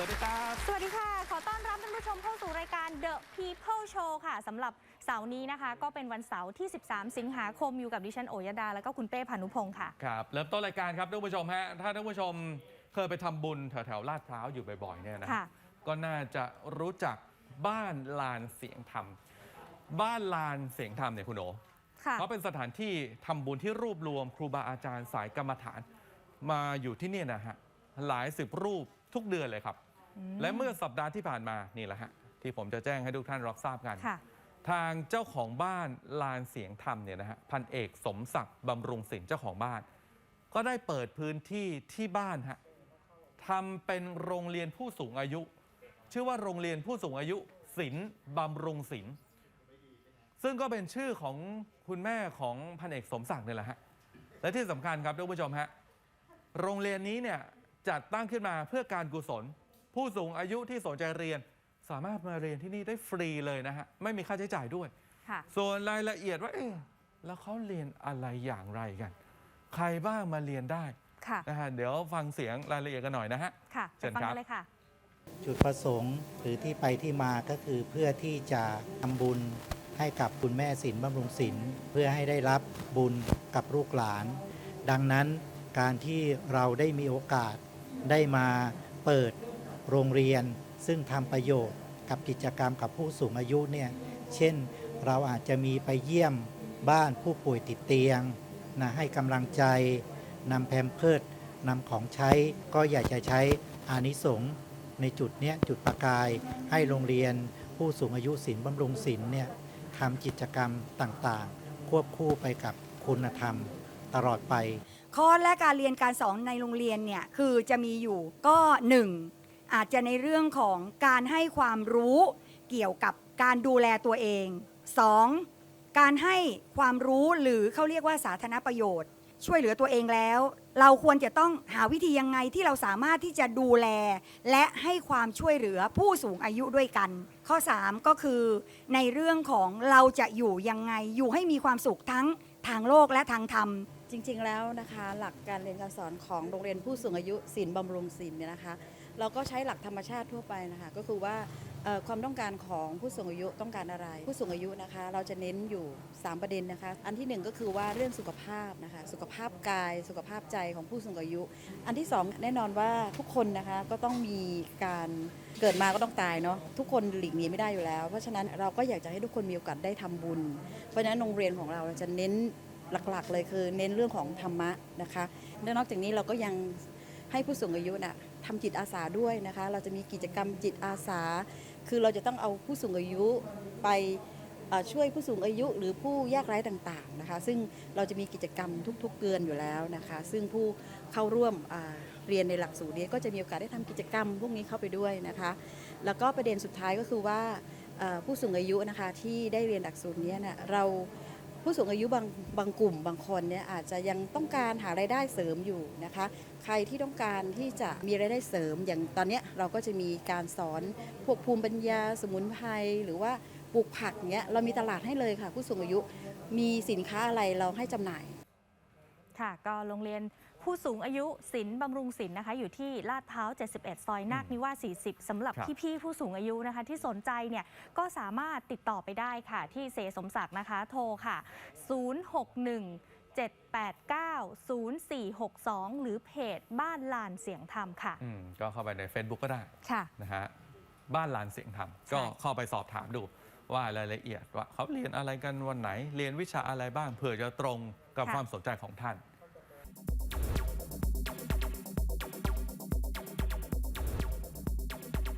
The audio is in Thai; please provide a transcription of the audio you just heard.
สวัสดีครับ สวัสดีค่ะ ขอต้อนรับท่านผู้ชมเข้าสู่รายการ The People Show ค่ะสำหรับเสาร์นี้นะคะ ก็เป็นวันเสาร์ที่ 13 สิงหาคมอยู่กับดิฉันโอยดา แล้วก็คุณเป้พานุพงศ์ค่ะ ครับ เริ่มต้นรายการครับท่านผู้ชมฮะ ถ้าท่านผู้ชมเคยไปทำบุญแถวแถวๆลาดพร้าวอยู่บ่อยๆเนี่ยนะ ค่ะ ก็น่าจะรู้จักบ้านลานเสียงธรรม บ้านลานเสียงธรรมเนี่ยคุณโอ ค่ะเขาเป็นสถานที่ทำบุญที่รวบรวมครูบาอาจารย์สายกรรมฐาน มาอยู่ที่นี่นะฮะ หลายสิบรูปทุกเดือนเลยครับ และเมื่อสัปดาห์ที่ผ่านมานี่แหละฮะที่ผมจะแจ้งให้ทุกท่านรับทราบกันค่ะทางเจ้าของบ้านลานเสียงธรรมเนี่ยนะฮะพันเอกสมศักดิ์บำรุงศิลป์เจ้าของบ้าน ก็ได้เปิดพื้นที่ที่บ้านฮะทำเป็นโรงเรียนผู้สูงอายุ ชื่อว่าโรงเรียนผู้สูงอายุศิลป์บำรุงศิลป์ซึ่งก็เป็นชื่อของคุณแม่ของพันเอกสมศักดิ์เนี่ยแหละฮะและที่สำคัญครับท่านผู้ชมฮะโรงเรียนนี้เนี่ยจัดตั้งขึ้นมาเพื่อการกุศล ผู้สูงอายุที่สนใจเรียน สามารถมาเรียนที่นี่ได้ฟรีเลยนะฮะ ไม่มีค่าใช้จ่ายด้วย ค่ะ ส่วนรายละเอียดว่าเอ๊ะแล้วเขาเรียนอะไรอย่างไรกัน ใครบ้างมาเรียนได้ค่ะ นะฮะเดี๋ยวฟังเสียงรายละเอียดกันหน่อยนะฮะ ค่ะเชิไปญฟังครักับ นเลยค่ะ จุดประสงค์หรือที่ไปที่มาก็คือเพื่อที่จะทำบุญให้กับคุณแม่ศิลป์บำรุงศิลป์เพื่อให้ได้รับบุญกับลูกหลาน ดังนั้นการที่เราได้มีโอกาสได้มาเปิด โรงเรียนซึ่งทำประโยชน์กับกิจกรรมกับผู้สูงอายุเนี่ยเช่นเราอาจจะมีไปเยี่ยมบ้านผู้ป่วยติดเตียงนะให้กำลังใจนำแพมเพิร์ดนำของใช้ก็อยากจะใช้อานิสงส์ในจุดเนี้ยจุดประกายให้โรงเรียนผู้สูงอายุศิลป์บำรุงศิลป์เนี่ยทำกิจกรรมต่างๆ ควบคู่ไปกับคุณธรรมตลอดไปคอและการเรียนการสอนในโรงเรียนเนี่ยคือจะมีอยู่ก็หนึ่ง อาจจะในเรื่องของการให้ความรู้เกี่ยวกับการดูแลตัวเองสองการให้ความรู้หรือเขาเรียกว่าสาธารณประโยชน์ ช่วยเหลือตัวเองแล้ว เราควรจะต้องหาวิธียังไงที่เราสามารถที่จะดูแล และให้ความช่วยเหลือผู้สูงอายุด้วยกัน ข้อ 3 ก็คือ ในเรื่องของเราจะอยู่ยังไงอยู่ให้มีความสุขทั้งทางโลกและทางธรรมจริงๆแล้วนะคะ หลักการเรียนการสอนของโรงเรียนผู้สูงอายุศิลป์บำรุงศิลป์เนี่ยนะคะ เราก็ใช้หลักธรรมชาติทั่วไปนะคะ ก็คือว่าความต้องการของผู้สูงอายุต้องการอะไร ผู้สูงอายุนะคะ เราจะเน้นอยู่ 3 ประเด็นนะคะ อันที่หนึ่งก็คือว่าเรื่องสุขภาพนะคะ สุขภาพกาย สุขภาพใจของผู้สูงอายุ อันที่สองแน่นอนว่าทุกคนนะคะก็ต้องมีการเกิดมาก็ต้องตายเนาะทุกคนหลีกหนีไม่ได้อยู่แล้ว เพราะฉะนั้นเราก็อยากจะให้ทุกคนมีโอกาสได้ทำบุญ เพราะฉะนั้นโรงเรียนของเราจะเน้นหลักๆ เลยคือเน้นเรื่องของธรรมะนะคะและนอกจากนี้เราก็ยังให้ผู้สูงอายุน่ะ ทำจิตอาสาด้วยนะคะ เราจะมีกิจกรรมจิตอาสา คือเราจะต้องเอาผู้สูงอายุไปช่วยผู้สูงอายุหรือผู้ยากไร้ต่างๆนะคะ ซึ่งเราจะมีกิจกรรมทุกๆเดือนอยู่แล้วนะคะ ซึ่งผู้เข้าร่วมเรียนในหลักสูตรนี้ก็จะมีโอกาสได้ทำกิจกรรมพวกนี้เข้าไปด้วยนะคะ แล้วก็ประเด็นสุดท้ายก็คือว่าผู้สูงอายุนะคะที่ได้เรียนหลักสูตรนี้เนี่ยเรา ผู้สูงอายุบางบางกลุ่มบางคนเนี่ยอาจจะยังต้องการหารายได้เสริมอยู่นะคะ ใครที่ต้องการที่จะมีรายได้เสริม อย่างตอนนี้เราก็จะมีการสอนพวกภูมิปัญญาสมุนไพรหรือว่าปลูกผักเนี้ยเรามีตลาดให้เลยค่ะ ผู้สูงอายุมีสินค้าอะไรเราให้จำหน่าย ค่ะก็โรงเรียน ผู้สูงอายุศิลป์บำรุงศิลป์นะคะ อยู่ที่ลาดพร้าว 71 ซอยนาคนิวาส40สำหรับครับ พี่ๆผู้สูงอายุนะคะ ที่สนใจเนี่ยก็สามารถติดต่อไปได้ค่ะ ที่เสสมศักดิ์นะคะ โทรค่ะ 061 789 0462 หรือเพจบ้านลานเสียงธรรมค่ะ อืมก็เข้าไปใน Facebook ก็ได้ค่ะ นะฮะบ้านลานเสียงธรรมใช่ก็เข้าไปสอบถามดูว่ารายละเอียดว่าเขาเรียนอะไรกันวันไหน เรียนวิชาอะไรบ้างเผื่อจะตรงกับความสนใจของท่าน